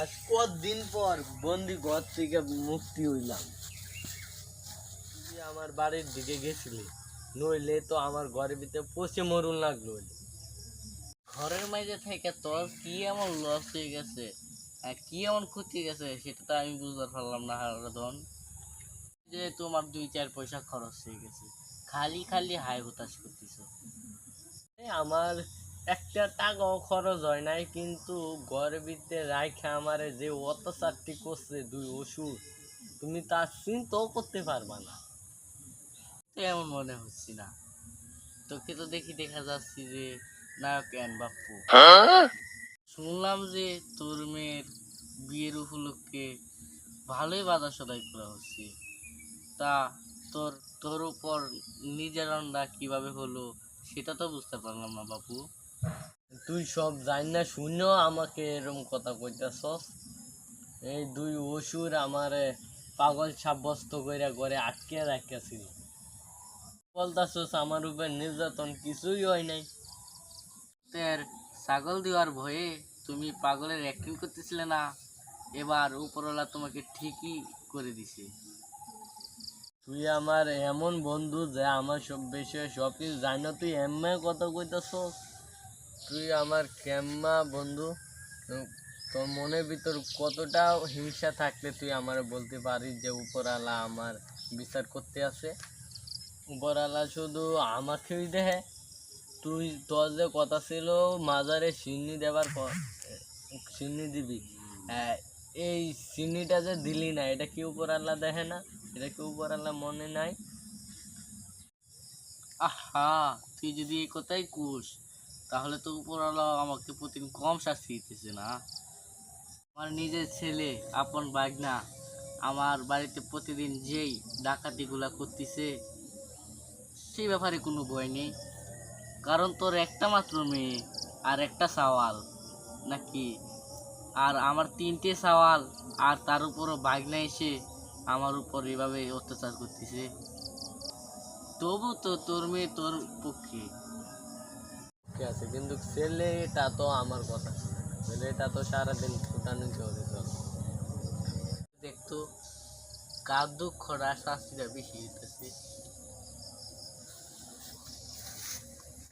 আজ কতদিন পর বন্দি ঘর থেকে মুক্তি হইলাম? আমার বাড়ির দিকে গেছিলি, নইলে তো আমার ঘরের ভিতরে পচে মরুন লাগল। ঘরের মাঝে থেকে তোর কি এমন লস হয়ে গেছে আর কি এমন ক্ষতি গেছে সেটা তো আমি বুঝতে পারলাম না, হারাধন। যে তোমার দুই চার পয়সা খরচ হয়ে গেছে, খালি খালি হাই হতাশ করতেছ। আমার একটা টাকাও খরচ হয় নাই কিন্তু ঘরের ভিতরে রাইখে আমারে যে অত্যাচারটি করছে দুই ওষুধ তুমি তার চিন্তাও করতে পারবা না। এমন মনে হচ্ছে না। তোকে তো দেখি দেখা যাচ্ছে যে নায়ক এন বাপ্পু। শুনলাম যে তোর মেয়ের বিয়ের উপলক্ষে ভালোই বাধা সদাই করা হচ্ছে। তা তোর তোর উপর নির্যাতনটা কীভাবে হলো সেটা তো বুঝতে পারলাম না বাপু। তুই সব জানি না শুনো আমাকে এরকম কথা কইতাছস। এই দুই অসুর আমার পাগল সাব্যস্ত কইরা ঘরে আটকে রাখিয়াছিল। বলতাছস আমার উপর নির্যাতন কিছুই হয় নাই। তোর ছাগল দেওয়ার ভয়ে তুমি পাগলের অ্যাক্টিং করতেছিলে না, এবার উপরওয়ালা তোমাকে ঠিকই করে দিছে। তুই আমার এমন বন্ধু যে আমার সব বিষয়ে সব কিছু জানি, তুই এমন কথা কইতাছস? তুই আমার কেম্মা বন্ধু। তোর মনের ভিতর কতটা হিংসা থাকলে তুই আমার বলতে পারিস যে উপরওয়ালা আমার বিচার করতে আছে উপরওয়ালা শুধু আমাকেই দেহে তুই, তোর যে কথা ছিল, মাজারে সিন্নি দেবার সিন্নি দিবি। এই সিন্নিটা যে দিলি না, এটা কি উপরওয়ালা দেখে না? এটা কি উপরওয়ালা মনে নাই? আহা, তুই যদি এই কথাই কুস তাহলে তো উপরওয়ালা আমাকে প্রতিদিন কম শাস্তি দিতেছে না। আমার নিজের ছেলে, আপন বাগনা আমার বাড়িতে প্রতিদিন যেই ডাকাতিগুলা করতেছে, সেই ব্যাপারে কোনো ভয় নেই। কারণ তোর একটা মাত্র মেয়ে আর একটা সওয়াল, নাকি? আর আমার তিনটে সওয়াল আর তার উপরও বাগনা এসে আমার উপর এভাবে অত্যাচার করতেছে। তবু তো তোর মেয়ে তোর পক্ষে। ঠিক আছে? কিন্তু ছেলেটা তো আমার কথা ছেলেটা তো সারাদিন ফুটানো চলে চল। দেখতো, কার দুঃখটা শাস্তিটা বেশি হইতেছে?